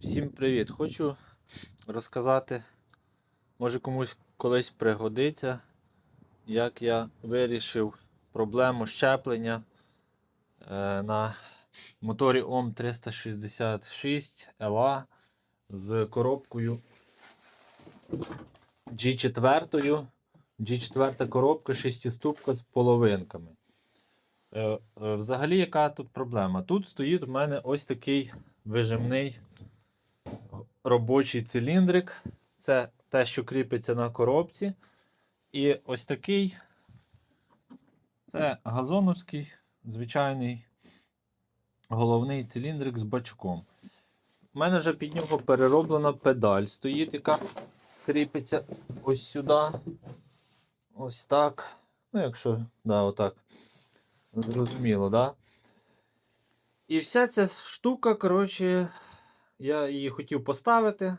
Всім привіт! Хочу розказати, може комусь колись пригодиться, як я вирішив проблему щеплення е, на моторі ОМ 366 LA з коробкою G4. G4 коробка шестиступка з половинками. Е, е, Взагалі, яка тут проблема? Тут стоїть у мене ось такий вижимний робочий циліндрик. Це те, що кріпиться на коробці. І ось такий це газоновський звичайний головний циліндрик з бачком. У мене вже під нього перероблена педаль стоїть, яка кріпиться ось сюди. Ось так. Ну, якщо, да, отак. Зрозуміло, да? І вся ця штука, коротше, я її хотів поставити,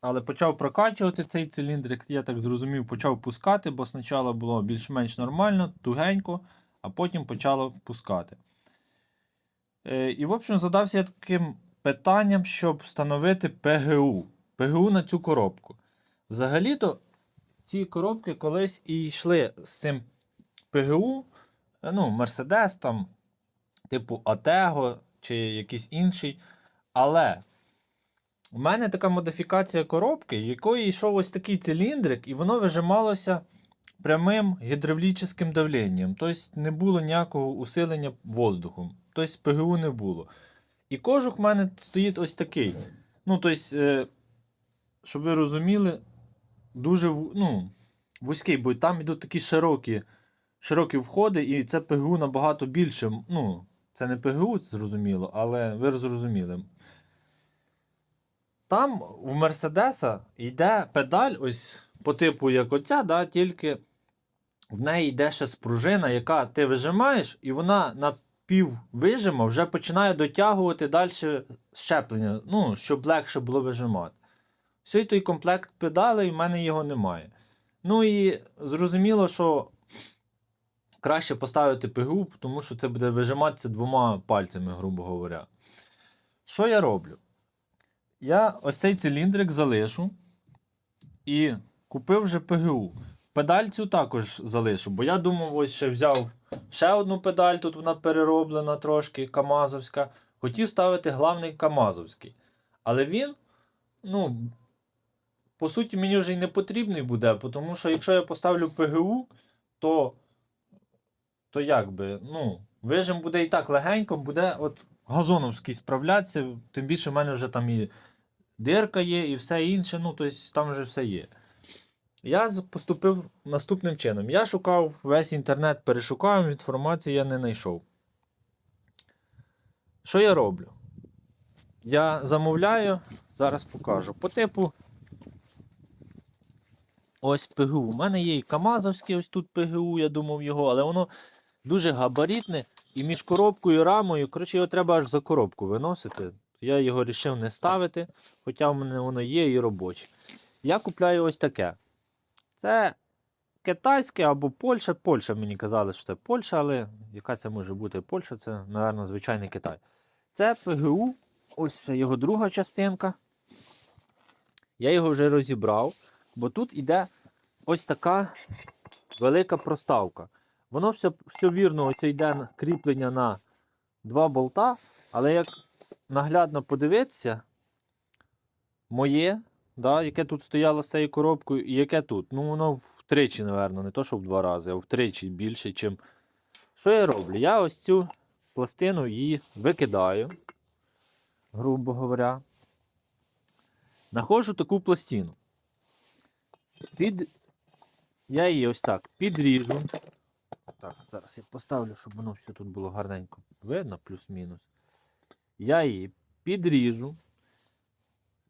але почав прокачувати цей циліндрик, я так зрозумів, почав пускати, бо спочатку було більш-менш нормально, тугенько, а потім почало пускати. Е, і, в общем, задався я таким питанням, щоб встановити ПГУ. ПГУ на цю коробку. Взагалі-то ці коробки колись і йшли з цим ПГУ, ну, Мерседес, там, типу Атего чи якийсь інший. Але у мене така модифікація коробки, якої йшов ось такий циліндрик, і воно вижималося прямим гідравлічним давленням. Тобто не було ніякого усилення воздухом. Тобто ПГУ не було. І кожух в мене стоїть ось такий. Ну, тобто, е, щоб ви розуміли, дуже ну, вузький, бо там йдуть такі широкі, широкі входи, і це ПГУ набагато більше. Ну, це не ПГУ, зрозуміло, але ви зрозуміли. Там в Мерседеса йде педаль, ось по типу як оця, да, тільки в неї йде ще спружина, яка ти вижимаєш, і вона на пів вижима вже починає дотягувати далі щеплення, ну, щоб легше було вижимати. Всій той комплект педалей, в мене його немає. Ну і зрозуміло, що краще поставити ПГУ, тому що це буде вижиматися двома пальцями, грубо говоря. Що я роблю? Я ось цей циліндрик залишу і купив вже ПГУ. Педаль цю також залишу, бо я думав, ось ще взяв ще одну педаль, тут вона перероблена трошки, Камазовська. Хотів ставити главний Камазовський. Але він, ну, по суті, мені вже й не потрібний буде, тому що якщо я поставлю ПГУ, то, то як би, ну, вижим буде і так легенько, буде от газоновський справлятися, тим більше в мене вже там і дирка є, і все інше, ну, тобто там вже все є. Я поступив наступним чином. Я шукав весь інтернет, перешукав, інформації я не знайшов. Що я роблю? Я замовляю, зараз покажу. По типу. Ось ПГУ. У мене є і Камазовський, ось тут ПГУ, я думав його, але воно дуже габаритне і між коробкою і рамою. Коротше, його треба аж за коробку виносити. Я його вирішив не ставити, хоча в мене воно є і робоче. Я купляю ось таке. Це китайське або Польща. Польща мені казали, що це Польща, але яка це може бути Польща, це, мабуть, звичайний Китай. Це ПГУ, ось його друга частинка. Я його вже розібрав, бо тут іде ось така велика проставка. Воно все, все вірно, ось йде кріплення на два болта, але як наглядно подивитися, моє, да, яке тут стояло з цією коробкою, і яке тут. Ну, воно втричі, напевно, не то, що в два рази, а втричі більше, чим. Що я роблю? Я ось цю пластину її викидаю, грубо говоря. Находжу таку пластину. Під... Я її ось так підріжу. Так, зараз я поставлю, щоб воно все тут було гарненько. Видно, плюс-мінус. Я її підріжу,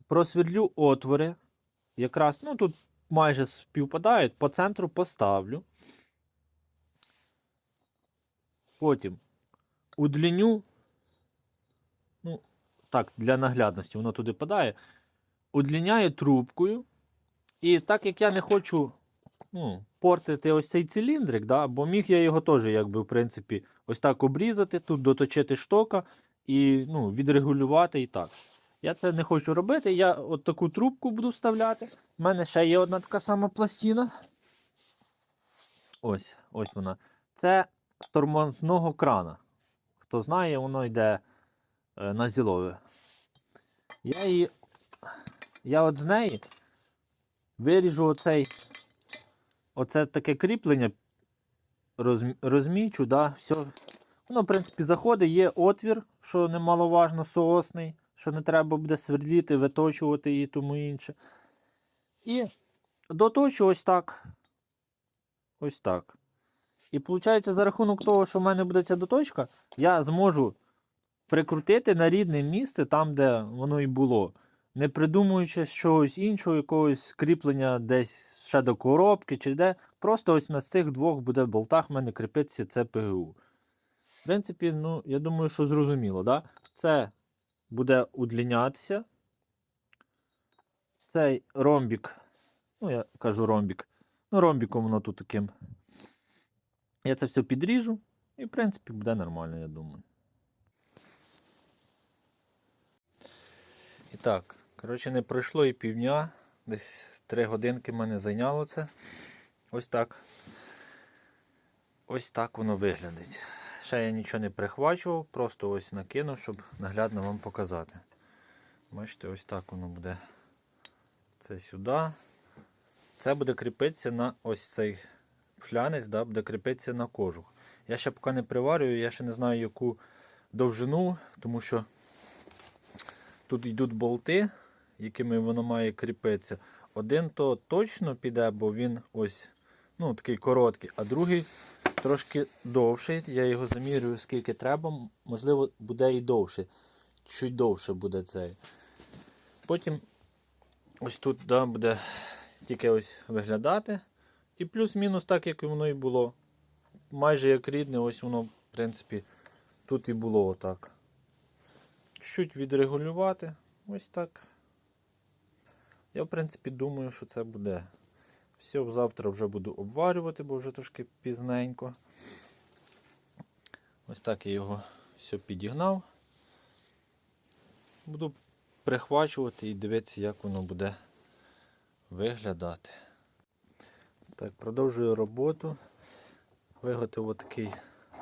просвірлю отвори. Якраз, ну тут майже співпадають, по центру поставлю. Потім удліню. Ну, так, для наглядності воно туди падає. Удліняю трубкою. І так як я не хочу ну, портити ось цей циліндрик, да, бо міг я його теж, якби, в принципі, ось так обрізати, тут доточити штока і ну, відрегулювати і так. Я це не хочу робити. Я от таку трубку буду вставляти. У мене ще є одна така сама пластина. Ось, ось вона. Це з тормозного крана. Хто знає, воно йде е, на зілове. Я її. Я от з неї виріжу оцей. Оце таке кріплення. Розмічу, да, все. Воно, в принципі, заходить, є отвір, що немаловажно, соосний, що не треба буде свердліти, виточувати і тому інше. І доточу ось так. Ось так. І виходить, за рахунок того, що в мене буде ця доточка, я зможу прикрутити на рідне місце там, де воно і було. Не придумуючи чогось іншого, якогось кріплення десь ще до коробки чи де. Просто ось на цих двох буде болтах в мене кріпитися це ПГУ. В принципі, ну, я думаю, що зрозуміло, да? Це буде удлінятися. Цей ромбік, ну, я кажу ромбік. Ну, ромбіком воно тут таким. Я це все підріжу, і, в принципі, буде нормально, я думаю. І так, коротше, не пройшло і півдня. Десь 3 годинки мене зайняло це. Ось так. Ось так воно виглядить. Ще я нічого не прихвачував, просто ось накинув, щоб наглядно вам показати. Бачите, ось так воно буде. Це сюди. Це буде кріпитися на ось цей флянець, да, буде кріпитися на кожух. Я ще поки не приварюю, я ще не знаю, яку довжину, тому що тут йдуть болти, якими воно має кріпитися. Один то точно піде, бо він ось ну, такий короткий, а другий трошки довший. Я його замірюю, скільки треба. Можливо, буде і довше. Чуть довше буде цей. Потім ось тут да, буде тільки ось виглядати. І плюс-мінус так, як воно і було. Майже як рідне, ось воно, в принципі, тут і було отак. Чуть відрегулювати. Ось так. Я, в принципі, думаю, що це буде. Все, завтра вже буду обварювати, бо вже трошки пізненько. Ось так я його все підігнав. Буду прихвачувати і дивитися, як воно буде виглядати. Так, продовжую роботу. Виготовив отакий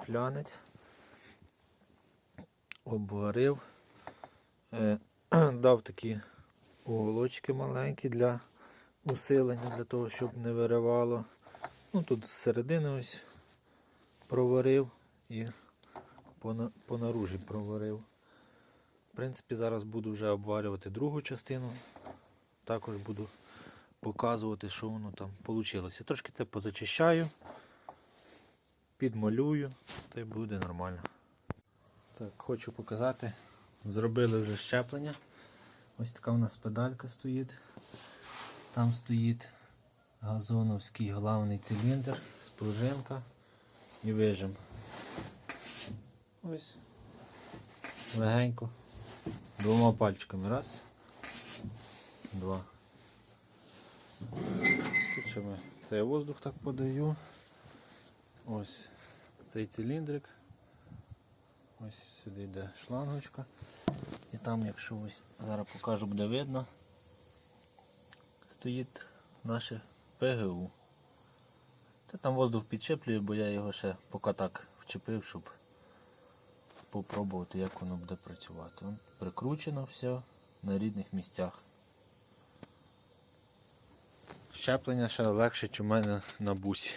флянець. Обварив. Е, дав такі уголочки маленькі для усилення, для того, щоб не виривало. Ну, тут з середини ось проварив і по, на- по наружі проварив. В принципі, зараз буду вже обварювати другу частину. Також буду показувати, що воно там вийшло. Трошки це позачищаю, підмалюю, та й буде нормально. Так, хочу показати. Зробили вже щеплення. Ось така у нас педалька стоїть. Там стоїть газоновський головний циліндр, спружинка і вижим. Ось. Легенько. Двома пальчиками. Раз. Два. Тут ще ми цей воздух так подаю. Ось цей циліндрик. Ось сюди йде шлангочка. І там, якщо ось зараз покажу, буде видно, стоїть наше ПГУ. Це там воздух підчеплює, бо я його ще поки так вчепив, щоб попробувати, як воно буде працювати. Вон прикручено все на рідних місцях. Щеплення ще легше, чи у мене на бусі.